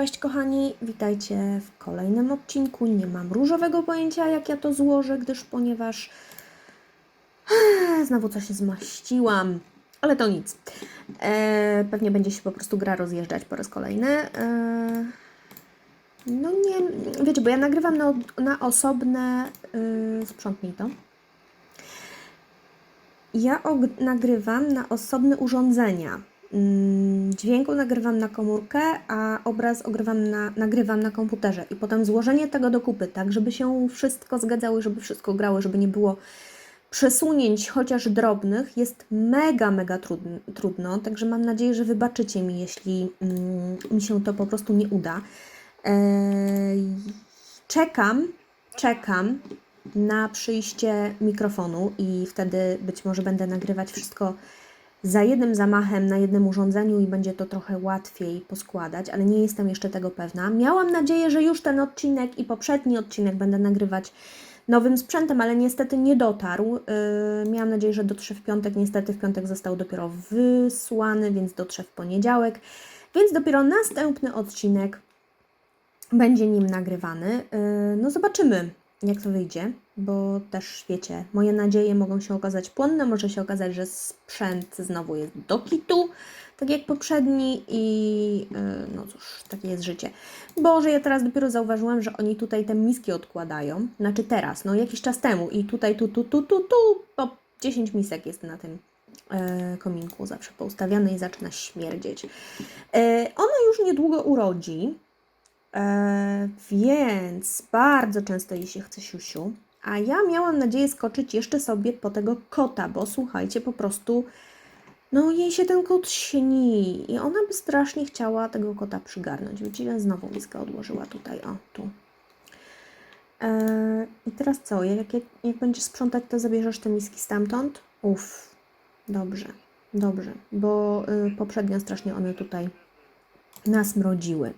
Cześć kochani, witajcie w kolejnym odcinku. Nie mam różowego pojęcia jak ja to złożę, gdyż ponieważ znowu coś zmaściłam, ale to nic. Eee, pewnie będzie się po prostu gra rozjeżdżać po raz kolejny. Eee, no nie, wiecie, bo ja nagrywam na, na osobne, yy, sprzątnij to. Ja nagrywam na osobne urządzenia. Mm, Dźwięku nagrywam na komórkę, a obraz na, nagrywam na komputerze. I potem złożenie tego do kupy, tak, żeby się wszystko zgadzało, żeby wszystko grało, żeby nie było przesunięć chociaż drobnych, jest mega, mega trudno. trudno także mam nadzieję, że wybaczycie mi, jeśli mm, mi się to po prostu nie uda. Eee, czekam, czekam na przyjście mikrofonu i wtedy być może będę nagrywać wszystko za jednym zamachem na jednym urządzeniu i będzie to trochę łatwiej poskładać, ale nie jestem jeszcze tego pewna. Miałam nadzieję, że już ten odcinek i poprzedni odcinek będę nagrywać nowym sprzętem, ale niestety nie dotarł. Yy, miałam nadzieję, że dotrze w piątek. Niestety w piątek został dopiero wysłany, więc dotrze w poniedziałek. Więc dopiero następny odcinek będzie nim nagrywany. Yy, No zobaczymy, jak to wyjdzie, bo też wiecie, moje nadzieje mogą się okazać płonne, może się okazać, że sprzęt znowu jest do kitu, tak jak poprzedni i yy, no cóż, takie jest życie. Boże, ja teraz dopiero zauważyłam, że oni tutaj te miski odkładają, znaczy teraz, no jakiś czas temu i tutaj, tu, tu, tu, tu, tu, po 10 misek jest na tym e, kominku zawsze poustawiane i zaczyna śmierdzieć. E, ona już niedługo urodzi, E, więc bardzo często jej się chce siusiu. A ja miałam nadzieję skoczyć jeszcze sobie po tego kota, bo słuchajcie, po prostu no jej się ten kot śni i ona by strasznie chciała tego kota przygarnąć. Widzicie, znowu miskę odłożyła tutaj, o, tu. E, I teraz co? Jak, jak, jak będziesz sprzątać, to zabierzesz te miski stamtąd? Uff, dobrze, dobrze, bo y, poprzednio strasznie one tutaj nas mrodziły.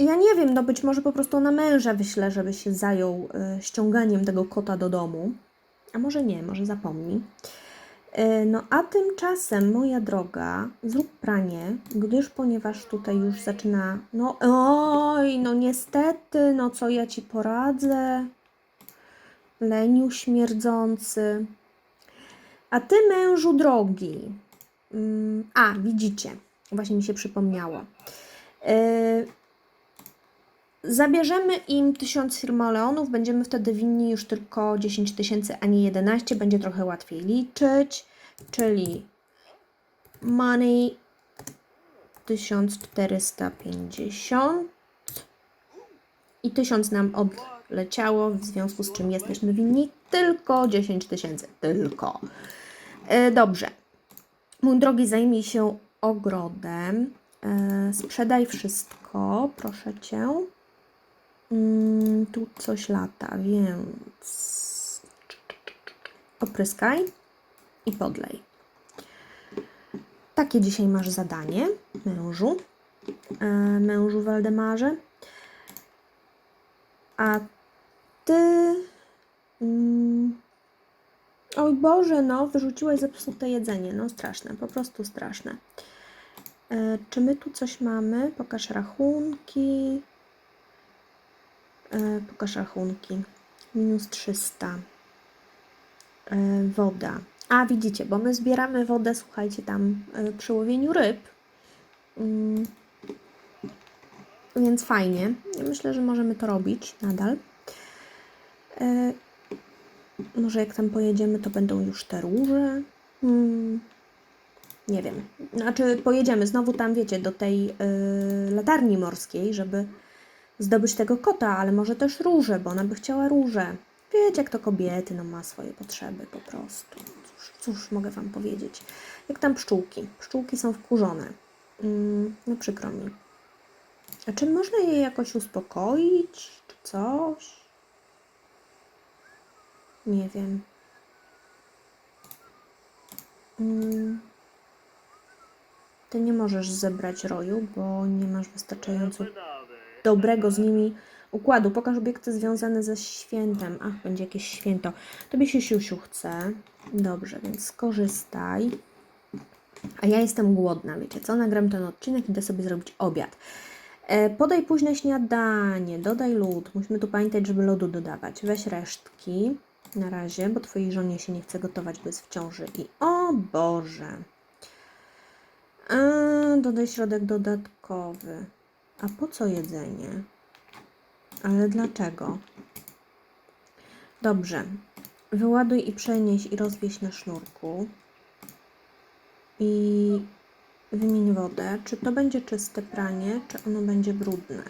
E, ja nie wiem, no być może po prostu na męża wyślę, żeby się zajął e, ściąganiem tego kota do domu. A może nie, może zapomni. E, no a tymczasem, moja droga, zrób pranie, gdyż ponieważ tutaj już zaczyna. No oj, no niestety, no co ja ci poradzę. Leniu śmierdzący. A ty, mężu drogi. Mm, a, widzicie, właśnie mi się przypomniało. Zabierzemy im 1000 firmoleonów, będziemy wtedy winni już tylko 10 tysięcy, a nie 11, będzie trochę łatwiej liczyć, czyli money 1450 i 1000 nam odleciało, w związku z czym jesteśmy winni tylko 10 tysięcy, tylko. Yy, Dobrze, mój drogi, zajmij się ogrodem. E, sprzedaj wszystko, proszę cię. Mm, tu coś lata, więc opryskaj i podlej. Takie dzisiaj masz zadanie, mężu, e, mężu Waldemarze. A ty. Mm, oj Boże, no, wyrzuciłeś zepsute jedzenie. No, straszne, po prostu straszne. E, Czy my tu coś mamy? Pokaż rachunki. E, Pokaż rachunki. Minus 300. E, Woda. A widzicie, bo my zbieramy wodę, słuchajcie, tam e, przy łowieniu ryb. Mm. Więc fajnie. Myślę, że możemy to robić nadal. Może jak tam pojedziemy, to będą już te róże. Hmm. Nie wiem. Znaczy, pojedziemy znowu tam, wiecie, do tej latarni morskiej, żeby zdobyć tego kota, ale może też róże, bo ona by chciała róże. Wiecie, jak to kobiety, no ma swoje potrzeby po prostu. Cóż, cóż mogę Wam powiedzieć. Jak tam pszczółki. Pszczółki są wkurzone. Mm, no przykro mi. A czy można je jakoś uspokoić, czy coś? Nie wiem. Mm. Ty nie możesz zebrać roju, bo nie masz wystarczająco dobrego z nimi układu. Pokaż obiekty związane ze świętem. Ach, będzie jakieś święto. Tobie się siusiu chce. Dobrze, więc skorzystaj. A ja jestem głodna, wiecie co? Nagram ten odcinek, idę sobie zrobić obiad. E, podaj późne śniadanie, dodaj lód. Musimy tu pamiętać, żeby lodu dodawać. Weź resztki na razie, bo twojej żonie się nie chce gotować, bo jest w ciąży. I o Boże! E, dodaj środek dodatkowy. A po co jedzenie? Ale dlaczego? Dobrze. Wyładuj i przenieś i rozwieź na sznurku. I wymień wodę. Czy to będzie czyste pranie, czy ono będzie brudne?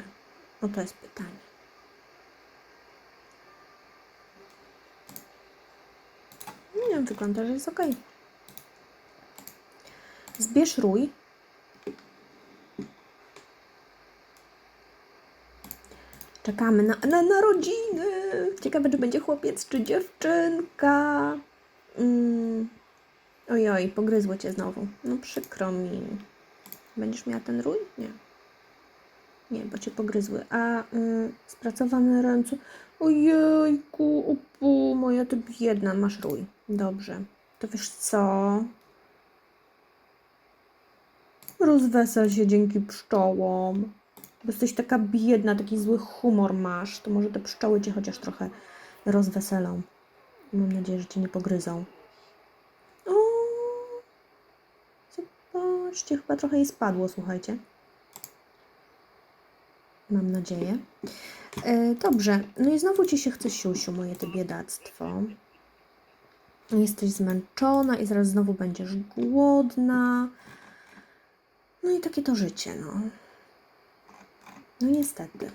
No to jest pytanie. Nie wiem, wygląda, że jest ok. Zbierz rój. Czekamy na, na narodziny. Ciekawe, czy będzie chłopiec, czy dziewczynka. Mm. Ojoj, pogryzło cię znowu. No przykro mi. Będziesz miała ten rój? Nie. Nie, bo cię pogryzły. A y, spracowane ręce. Ojejku, upu, moja ty biedna, masz rój. Dobrze. To wiesz co? Rozwesel się dzięki pszczołom. Bo jesteś taka biedna, taki zły humor masz, to może te pszczoły cię chociaż trochę rozweselą. Mam nadzieję, że cię nie pogryzą. O, zobaczcie, chyba trochę jej spadło, słuchajcie. Mam nadzieję. E, dobrze, no i znowu ci się chce siusiu, moje to biedactwo. Jesteś zmęczona i zaraz znowu będziesz głodna. No i takie to życie, no. No niestety.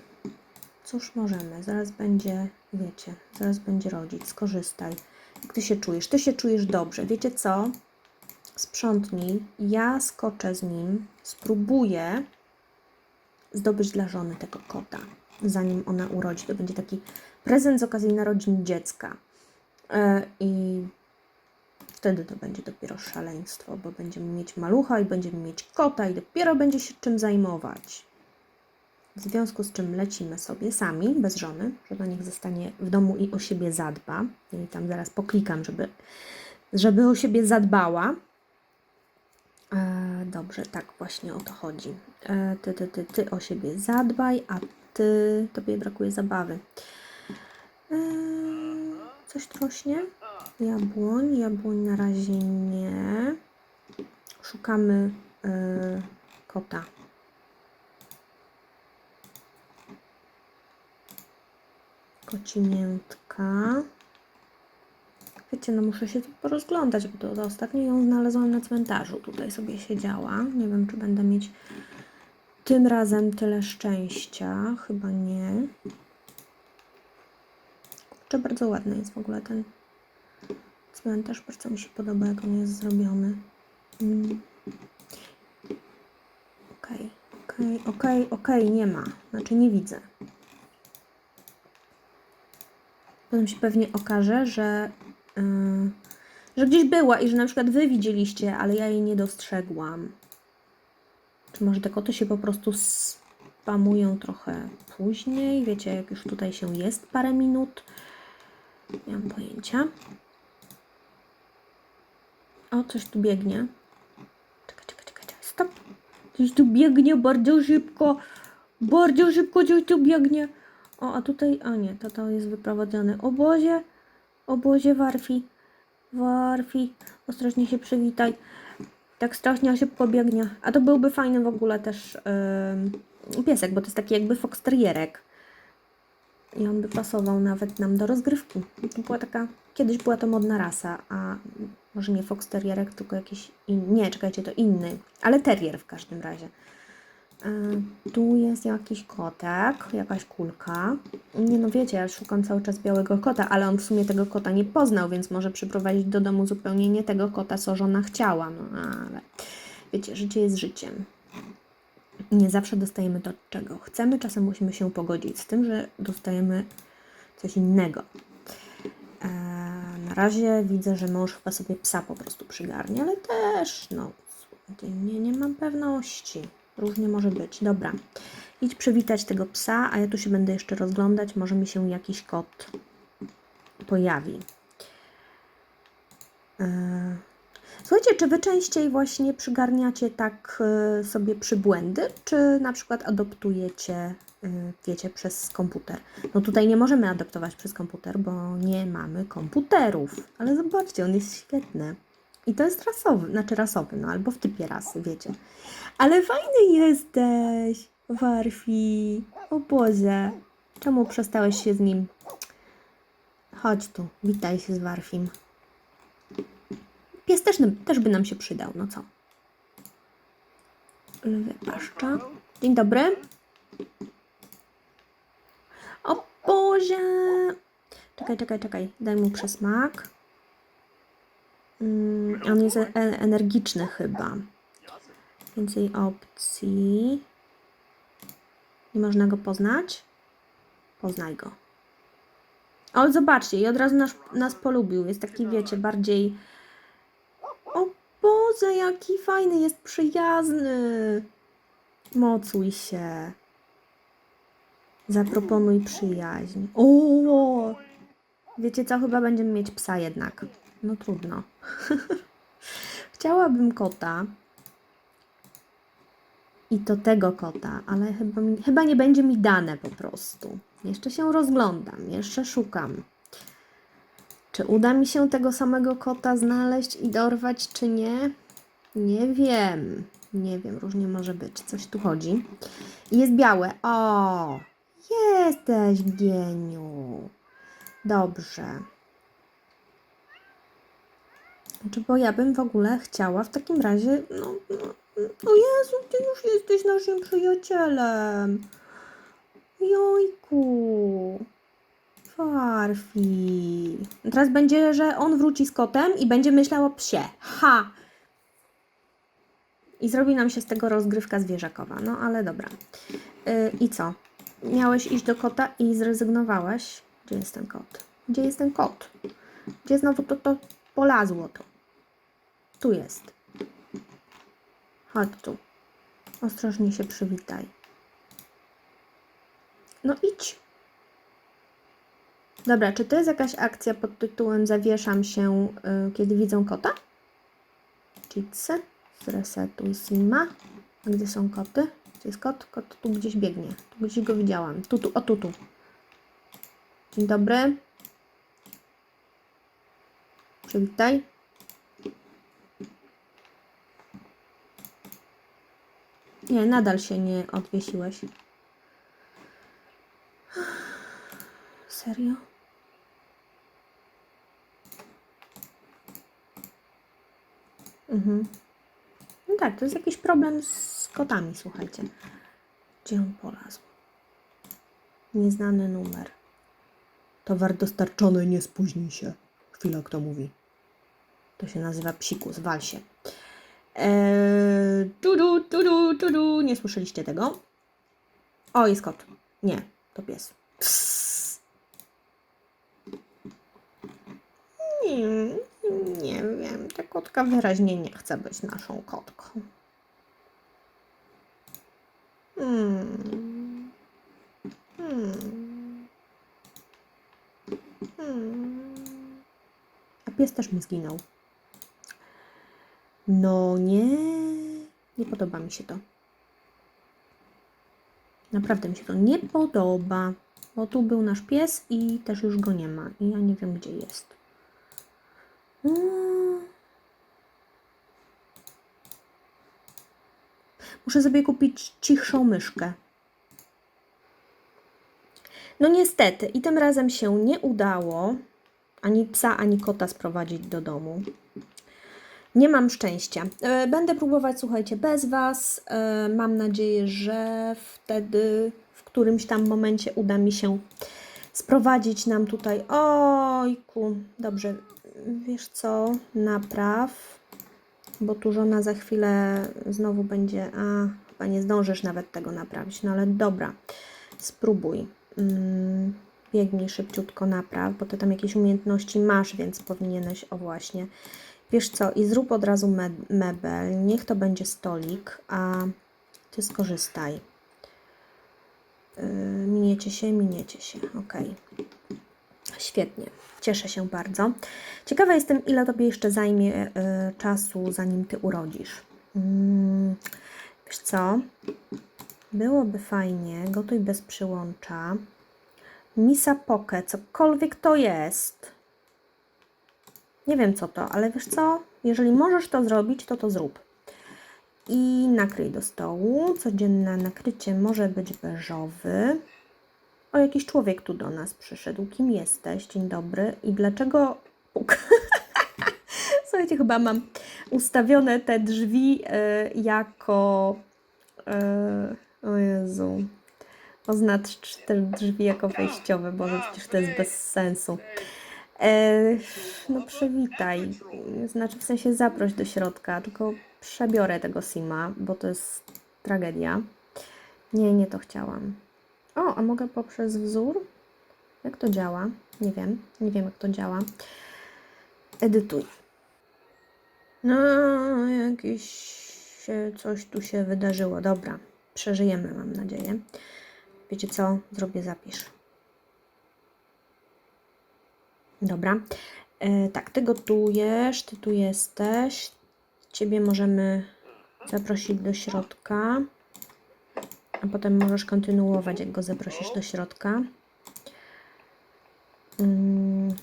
Cóż możemy? Zaraz będzie, wiecie, zaraz będzie rodzic. Skorzystaj. Jak ty się czujesz? Ty się czujesz dobrze. Wiecie co? Sprzątnij. Ja skoczę z nim. Spróbuję zdobyć dla żony tego kota, zanim ona urodzi. To będzie taki prezent z okazji narodzin dziecka. E, I wtedy to będzie dopiero szaleństwo, bo będziemy mieć malucha i będziemy mieć kota i dopiero będzie się czym zajmować. W związku z czym lecimy sobie sami, bez żony. Żona niech zostanie w domu i o siebie zadba. I tam zaraz poklikam, żeby, żeby o siebie zadbała. E, dobrze, tak właśnie o to chodzi. E, ty, ty, ty, ty o siebie zadbaj, a ty, tobie brakuje zabawy. E, coś rośnie? Jabłoń, jabłoń na razie nie. Szukamy e, kota. Kocimiętka. Wiecie, no muszę się tu porozglądać, bo to, ostatnio ją znalazłam na cmentarzu. Tutaj sobie siedziała. Nie wiem, czy będę mieć tym razem tyle szczęścia. Chyba nie. Kurczę, bardzo ładny jest w ogóle ten cmentarz. Bardzo mi się podoba, jak on jest zrobiony. Mm. Okej, okej, okej, okej, nie ma. Znaczy nie widzę. Potem się pewnie okaże, że, yy, że gdzieś była i że na przykład wy widzieliście, ale ja jej nie dostrzegłam. Czy może te koty się po prostu spamują trochę później? Wiecie, jak już tutaj się jest parę minut? Nie mam pojęcia. O, coś tu biegnie. Czekaj, czekaj, czekaj, czekaj. Stop. Coś tu biegnie bardzo szybko. Bardzo szybko coś tu biegnie. O, a tutaj, a nie, to to jest wyprowadzony. O Bozie, o Bozie, Warfi, Warfi, ostrożnie się przywitaj. Tak strasznie szybko biegnie. A to byłby fajny w ogóle też yy, piesek, bo to jest taki jakby fox terrierek. I on by pasował nawet nam do rozgrywki. To była taka, kiedyś była to modna rasa, a może nie fox terrierek, tylko jakiś inny, nie, czekajcie, to inny, ale terrier w każdym razie. E, tu jest jakiś kotek, jakaś kulka. Nie no wiecie, ja szukam cały czas białego kota, ale on w sumie tego kota nie poznał, więc może przyprowadzić do domu zupełnie nie tego kota, co żona chciała. No ale wiecie, życie jest życiem. Nie zawsze dostajemy to, czego chcemy. Czasem musimy się pogodzić z tym, że dostajemy coś innego. E, na razie widzę, że mąż chyba sobie psa po prostu przygarnie, ale też, no, nie, nie mam pewności. Różnie może być. Dobra. Idź przywitać tego psa, a ja tu się będę jeszcze rozglądać. Może mi się jakiś kot pojawi. Yy. Słuchajcie, czy wy częściej właśnie przygarniacie tak y, sobie przybłędy, czy na przykład adoptujecie, y, wiecie, przez komputer? No tutaj nie możemy adoptować przez komputer, bo nie mamy komputerów. Ale zobaczcie, on jest świetny. I to jest rasowy, znaczy rasowy, no albo w typie rasy, wiecie. Ale fajny jesteś, Warfi. O Boże. Czemu przestałeś się z nim? Chodź tu, witaj się z Warfim. Pies też, też by nam się przydał, no co? Lwie paszcza. Dzień dobry. O Boże! Czekaj, czekaj, czekaj. Daj mu przysmak. Mm, on jest e- energiczny chyba. Więcej opcji. Nie można go poznać? Poznaj go. O, zobaczcie, i od razu nas, nas polubił. Jest taki, wiecie, bardziej... O Boże, jaki fajny, jest przyjazny. Mocuj się. Zaproponuj przyjaźń. O! Wiecie co, chyba będziemy mieć psa jednak. No trudno. Chciałabym kota. I to tego kota, ale chyba, mi, chyba nie będzie mi dane po prostu. Jeszcze się rozglądam, jeszcze szukam. Czy uda mi się tego samego kota znaleźć i dorwać, czy nie? Nie wiem. Nie wiem, różnie może być. Coś tu chodzi. Jest białe. O! Jesteś geniu. Dobrze. Znaczy, bo ja bym w ogóle chciała w takim razie, no, no, o Jezu, ty już jesteś naszym przyjacielem. Jojku. Farfi. Teraz będzie, że on wróci z kotem i będzie myślał o psie. Ha! I zrobi nam się z tego rozgrywka zwierzakowa. No ale dobra. Yy, I co? Miałeś iść do kota i zrezygnowałeś? Gdzie jest ten kot? Gdzie jest ten kot? Gdzie znowu to, to polazło to? Tu jest. Chodź tu. Ostrożnie się przywitaj. No idź. Dobra, czy to jest jakaś akcja pod tytułem Zawieszam się, y, kiedy widzę kota? Cheatsy. Zresetuj Sima. Gdzie są koty? Gdzie jest kot? Kot tu gdzieś biegnie. Tu gdzieś go widziałam. Tu, tu, o tu, tu. Dzień dobry. Przywitaj. Nie, nadal się nie odwiesiłeś. Serio? Mhm. No tak, to jest jakiś problem z kotami, słuchajcie. Gdzie on polazł? Nieznany numer. Towar dostarczony, nie spóźnij się. Chwila, kto mówi. To się nazywa psikus, wal się. Eee, tudu, tudu, tudu. Nie słyszeliście tego? O, jest kot. Nie, to pies. Nie, nie wiem. Ta kotka wyraźnie nie chce być naszą kotką. Hmm. Hmm. Hmm. A pies też mi zginął. No nie, nie podoba mi się to. Naprawdę mi się to nie podoba, bo tu był nasz pies i też już go nie ma i ja nie wiem gdzie jest. Mm. Muszę sobie kupić cichszą myszkę. No niestety i tym razem się nie udało ani psa, ani kota sprowadzić do domu. Nie mam szczęścia. E, Będę próbować, słuchajcie, bez Was. E, Mam nadzieję, że wtedy w którymś tam momencie uda mi się sprowadzić nam tutaj. Ojku, dobrze. Wiesz co? Napraw, bo tu żona za chwilę znowu będzie. A, chyba nie zdążysz nawet tego naprawić. No ale dobra, spróbuj. Mm, Biegnij szybciutko napraw, bo ty tam jakieś umiejętności masz, więc powinieneś, o właśnie. Wiesz co, i zrób od razu me mebel. Niech to będzie stolik, a ty skorzystaj. Yy, miniecie się, miniecie się. Ok. Świetnie, cieszę się bardzo. Ciekawa jestem, ile tobie jeszcze zajmie y, czasu, zanim ty urodzisz. Mm, wiesz co? Byłoby fajnie, gotuj bez przyłącza. Misa Poke, cokolwiek to jest. Nie wiem co to, ale wiesz co? Jeżeli możesz to zrobić, to to zrób. I nakryj do stołu. Codzienne nakrycie może być beżowy. O, jakiś człowiek tu do nas przyszedł. Kim jesteś? Dzień dobry. I dlaczego puk? Słuchajcie, chyba mam ustawione te drzwi e, jako. e, o Jezu. Oznacz te drzwi jako wejściowe, bo przecież to jest bez sensu. E, no przywitaj, znaczy w sensie zaproś do środka, tylko przebiorę tego Sima, bo to jest tragedia. Nie, nie to chciałam. O, a mogę poprzez wzór? Jak to działa? Nie wiem, nie wiem jak to działa. Edytuj. No, jakieś coś tu się wydarzyło. Dobra, przeżyjemy, mam nadzieję. Wiecie co? Zrobię zapisz. Dobra. E, tak, ty gotujesz, ty tu jesteś. Ciebie możemy zaprosić do środka. A potem możesz kontynuować, jak go zaprosisz do środka. Mm.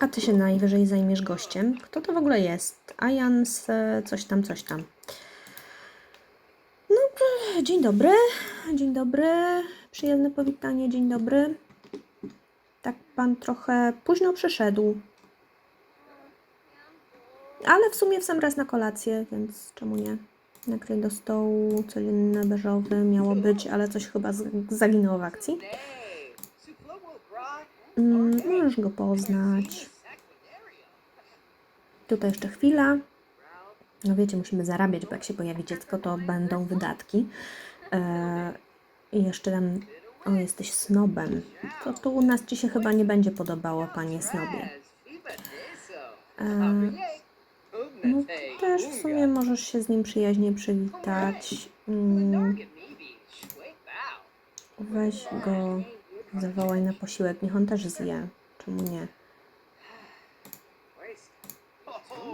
A ty się najwyżej zajmiesz gościem. Kto to w ogóle jest? Ajan z e, coś tam, coś tam. No, dzień dobry. Dzień dobry. Przyjemne powitanie, dzień dobry. Tak pan trochę późno przyszedł. Ale w sumie w sam raz na kolację, więc czemu nie? Nakryj do stołu, codzienny beżowy miało być, ale coś chyba zaginęło w akcji. Mm, możesz go poznać. Tutaj jeszcze chwila. No wiecie, musimy zarabiać, bo jak się pojawi dziecko, to będą wydatki. E, I jeszcze tam, o jesteś snobem. To tu u nas Ci się chyba nie będzie podobało, panie snobie. E, no też w sumie możesz się z nim przyjaźnie przywitać. Mm, weź go, zawołaj na posiłek, niech on też zje. Czemu nie?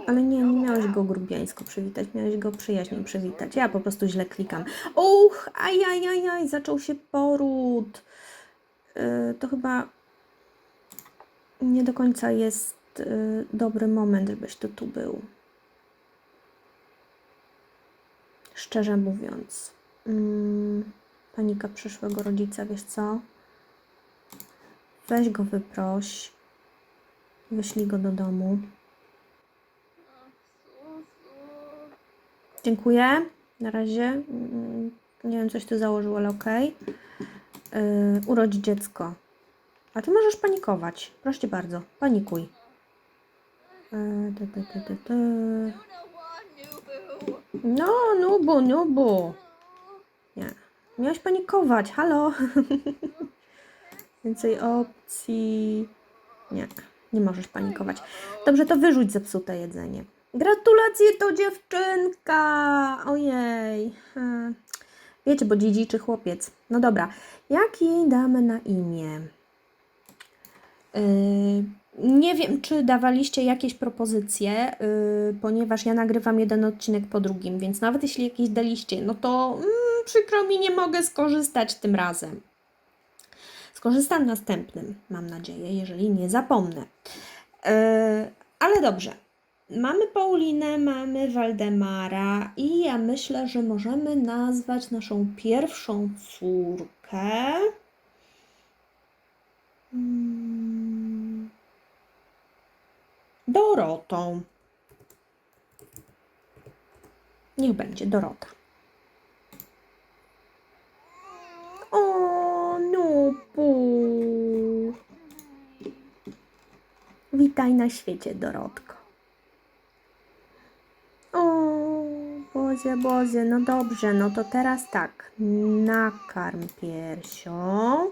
Ale nie, nie miałeś go grubiańsko przywitać, miałeś go przyjaźnie przywitać. Ja po prostu źle klikam. Uch, ajajajaj, zaczął się poród. Yy, to chyba nie do końca jest yy, dobry moment, żebyś to tu był. Szczerze mówiąc. Mm, panika przyszłego rodzica, wiesz co? Weź go wyproś. Wyślij go do domu. Dziękuję. Na razie. Mm, Nie wiem, coś tu założył, ale okej. Yy, urodź dziecko. A ty możesz panikować. Proszę bardzo. Panikuj. Yy, ty, ty, ty, ty. No, nubu, nubu. Nie. Miałeś panikować. Halo. Więcej opcji. Nie, nie możesz panikować. Dobrze, to wyrzuć zepsute jedzenie. Gratulacje, to dziewczynka! Ojej. Hmm. Wiecie, bo dziedziczy chłopiec. No dobra, jak jej damy na imię? Yy, nie wiem, czy dawaliście jakieś propozycje, yy, ponieważ ja nagrywam jeden odcinek po drugim, więc nawet jeśli jakieś daliście, no to mm, przykro mi, nie mogę skorzystać tym razem. Skorzystam następnym, mam nadzieję, jeżeli nie zapomnę. Yy, ale dobrze. Mamy Paulinę, mamy Waldemara i ja myślę, że możemy nazwać naszą pierwszą córkę. Mm, Dorotą. Niech będzie Dorota. O, Nupu. Witaj na świecie, Dorotko. O, Bozie, Bozie, no dobrze, no to teraz tak. Nakarm piersią.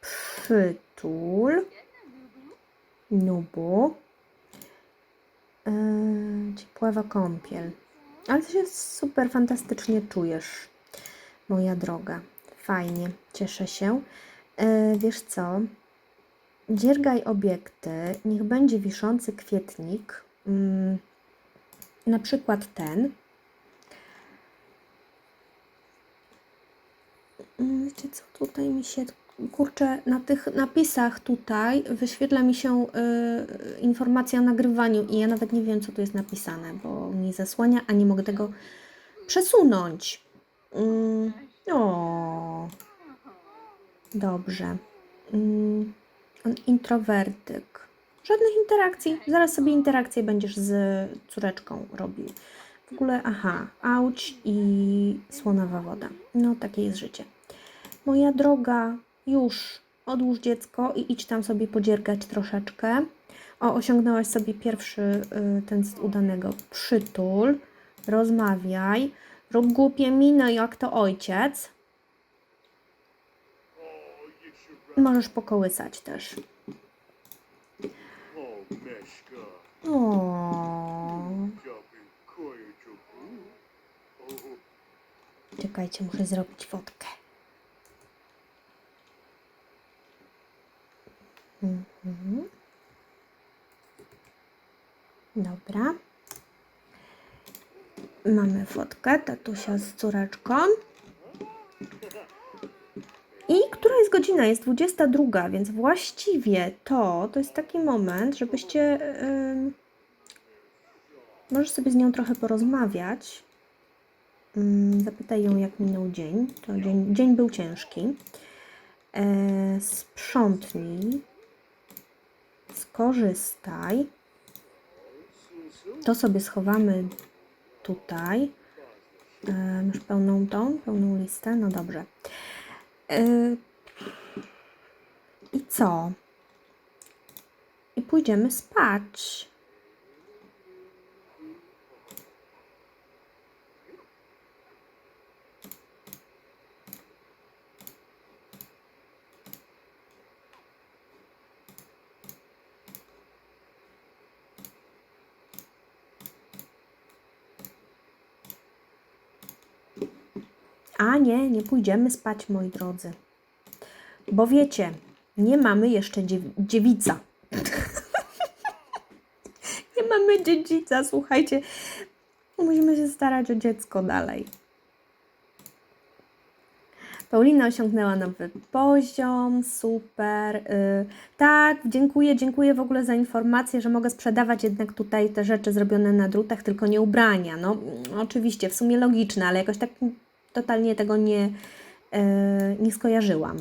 Przytul. Nubu. Yy, ciepława kąpiel. Ale ty się super fantastycznie czujesz, moja droga. Fajnie, cieszę się. E, wiesz co? Dziergaj obiekty, niech będzie wiszący kwietnik, mm, na przykład ten. Mm, Wiecie co, tutaj mi się, kurczę, na tych napisach tutaj wyświetla mi się y, informacja o nagrywaniu i ja nawet nie wiem, co tu jest napisane, bo mi zasłania, a nie mogę tego przesunąć. Mm, o, dobrze. Mm, on introwertyk. Żadnych interakcji. Zaraz sobie interakcje będziesz z córeczką robił. W ogóle, aha, auć i słonawa woda. No, takie jest życie. Moja droga, już odłóż dziecko i idź tam sobie podziergać troszeczkę. O, osiągnęłaś sobie pierwszy y, ten z udanego. Przytul, rozmawiaj, rób głupie miny jak to ojciec. Możesz pokołysać też. O, czekajcie, muszę zrobić fotkę. Mhm. Dobra. Mamy fotkę tatusia z córeczką. I która jest godzina? Jest 22, więc właściwie to, to jest taki moment, żebyście... Yy, możesz sobie z nią trochę porozmawiać. Mm, Zapytaj ją, jak minął dzień. To dzień, dzień był ciężki. E, sprzątnij. Skorzystaj. To sobie schowamy tutaj. E, masz pełną tą, pełną listę? No dobrze. I co? I pójdziemy spać. A nie, nie pójdziemy spać, moi drodzy. Bo wiecie, nie mamy jeszcze dziew- dziewica. nie mamy dziedzica, słuchajcie. Musimy się starać o dziecko dalej. Paulina osiągnęła nowy poziom, super. y, tak, dziękuję, dziękuję w ogóle za informację, że mogę sprzedawać jednak tutaj te rzeczy zrobione na drutach, tylko nie ubrania. No, oczywiście, w sumie logiczne, ale jakoś tak totalnie tego nie, e, nie skojarzyłam.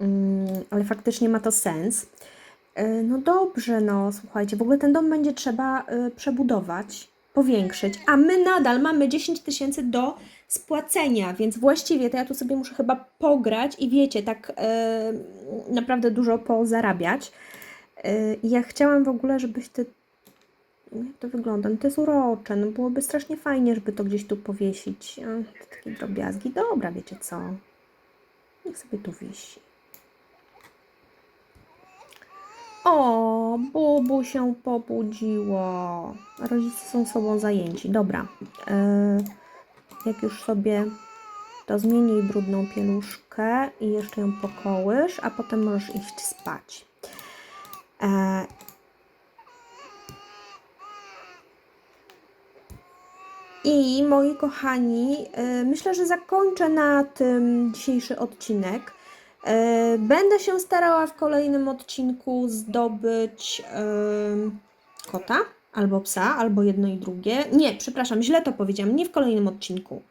Mm, ale faktycznie ma to sens. E, No dobrze, no słuchajcie, w ogóle ten dom będzie trzeba e, przebudować, powiększyć, a my nadal mamy 10 tysięcy do spłacenia, więc właściwie to ja tu sobie muszę chyba pograć i wiecie, tak e, naprawdę dużo pozarabiać. Ja chciałam w ogóle, żebyś ty jak to wygląda? No to jest urocze, no byłoby strasznie fajnie, żeby to gdzieś tu powiesić. A, takie drobiazgi. Dobra, wiecie co? Niech sobie tu wisi. O, Bubu się pobudziło. Rodzice są sobą zajęci. Dobra. E, jak już sobie to zmieni brudną pieluszkę i jeszcze ją pokołysz, a potem możesz iść spać. E, I moi kochani, y, myślę, że zakończę na tym dzisiejszy odcinek. Y, Będę się starała w kolejnym odcinku zdobyć kota albo psa, albo jedno i drugie. Nie, przepraszam, źle to powiedziałam. Nie w kolejnym odcinku.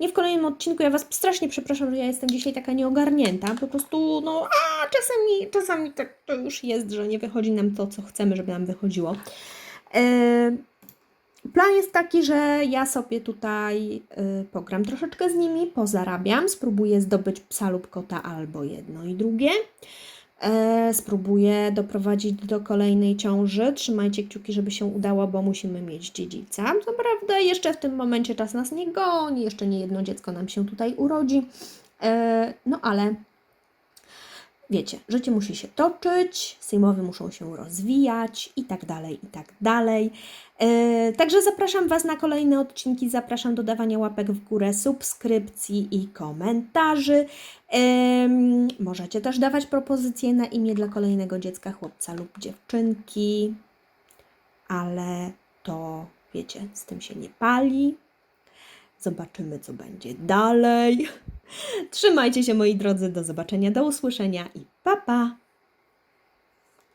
Nie w kolejnym odcinku. Ja Was strasznie przepraszam, że ja jestem dzisiaj taka nieogarnięta. Po prostu, no, a czasami, czasami tak to już jest, że nie wychodzi nam to, co chcemy, żeby nam wychodziło. Y, Plan jest taki, że ja sobie tutaj y, pogram troszeczkę z nimi, pozarabiam, spróbuję zdobyć psa lub kota albo jedno i drugie. E, spróbuję doprowadzić do kolejnej ciąży. Trzymajcie kciuki, żeby się udało, bo musimy mieć dziedzica. Co prawda, jeszcze w tym momencie czas nas nie goni, jeszcze nie jedno dziecko nam się tutaj urodzi. E, no ale wiecie, życie musi się toczyć, sejmowy muszą się rozwijać i tak dalej, i tak dalej. E, Także zapraszam Was na kolejne odcinki, zapraszam do dawania łapek w górę, subskrypcji i komentarzy. Możecie też dawać propozycje na imię dla kolejnego dziecka, chłopca lub dziewczynki, ale to wiecie, z tym się nie pali. Zobaczymy, co będzie dalej. Trzymajcie się, moi drodzy, do zobaczenia, do usłyszenia i pa pa!